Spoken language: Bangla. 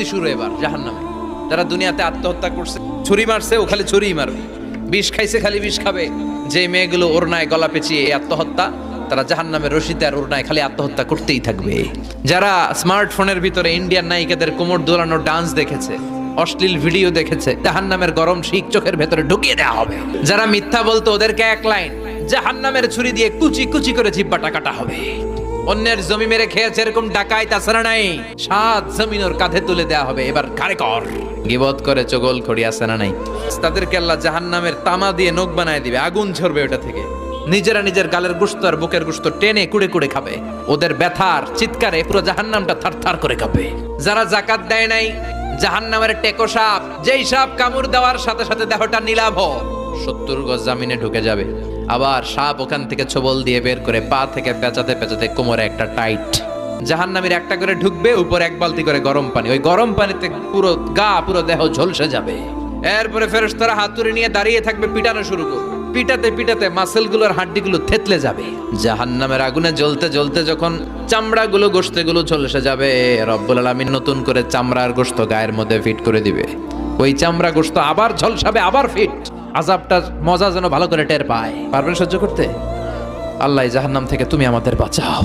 শাস্তি শুরু এবার, জাহান্নামে। যারা দুনিয়াতে আত্মহত্যা করছে, ছুরি মারছে, ও খালি ছুরিই মারবে। বিষ খাইছে, খালি বিষ খাবে। যে মেয়েগুলো ওরনায় গলা পেঁচিয়ে আত্মহত্যা, তারা জাহান জাহান্নামের রশিতে আর ওরনায় খালি আত্মহত্যা করতেই থাকবে। যারা স্মার্টফোনের ভিতরে ইন্ডিয়ান নায়িকাদের কোমর দোলানো ডান্স দেখেছে, অশ্লীল ভিডিও দেখেছে, জাহান্নামের গরম শিখ চোখের ভেতরে ঢুকিয়ে দেওয়া হবে। যারা মিথ্যা বলতো, ওদেরকে এক লাইন, জাহান্নামের ছুরি দিয়ে কুচি কুচি করে জিব্বাটা কাটা হবে। অন্যের জমি মেরে খেয়েছে এরকম ডাকাই তাছাড়া নাই। সাত জমিন ওর কাঁধে তুলে দেওয়া হবে। এবার ঘাড়ে কর? গিবত করে চগল খড়ি আছে না নাই? তামা দিয়ে নখ বানায় দিবে, আগুন ঝরবে ওটা থেকে। নিজেরা নিজের গালের গুস্ত আর বুকের গুস্ত টেনে কুড়ে কুড়ে খাবে। ওদের ব্যথার চিৎকারে পুরো জাহান্নামটা থার করে খাবে যারা জাকাত দেয় নাই, জাহান্নামের টেকো সাপ, যেই সাপ কামড় দেওয়ার সাথে সাথে দেহটা নীলাভ। সত্তর গজ জামিনে ঢুকে যাবে। আবার সাপ ওখান থেকে ছবল দিয়ে বের করে পা থেকে পেঁচাতে পেঁচাতে কোমরে একটা টাইট। জাহান্নামীর একটা করে ঢুকবে, উপর এক বালতি করে গরম পানি। ওই গরম পানিতে পুরো গা, পুরো দেহ ঝলসে যাবে। এরপরে ফেরেশতারা হাতুড়ি নিয়ে দাঁড়িয়ে থাকবে পিটানো শুরু করবে। পিটাতে পিটাতে মাসেলগুলোর হাড্ডিগুলো থেতলে যাবে। জাহান্নামের আগুনে জ্বলতে জ্বলতে যখন চামড়াগুলো, গোশতেগুলো ঝলসে যাবে, রব্বুল আলামিন নতুন করে চামড়ার গোশত গায়ের মধ্যে ফিট করে দিবে। ওই চামড়া গোশত আবার ঝলসাবে, আবার ফিট। আজাবটা মজা যেন ভালো করে টের পায়। পারবেন সহ্য করতে? আল্লাহ জাহান্নাম থেকে তুমি আমাদের বাঁচাও।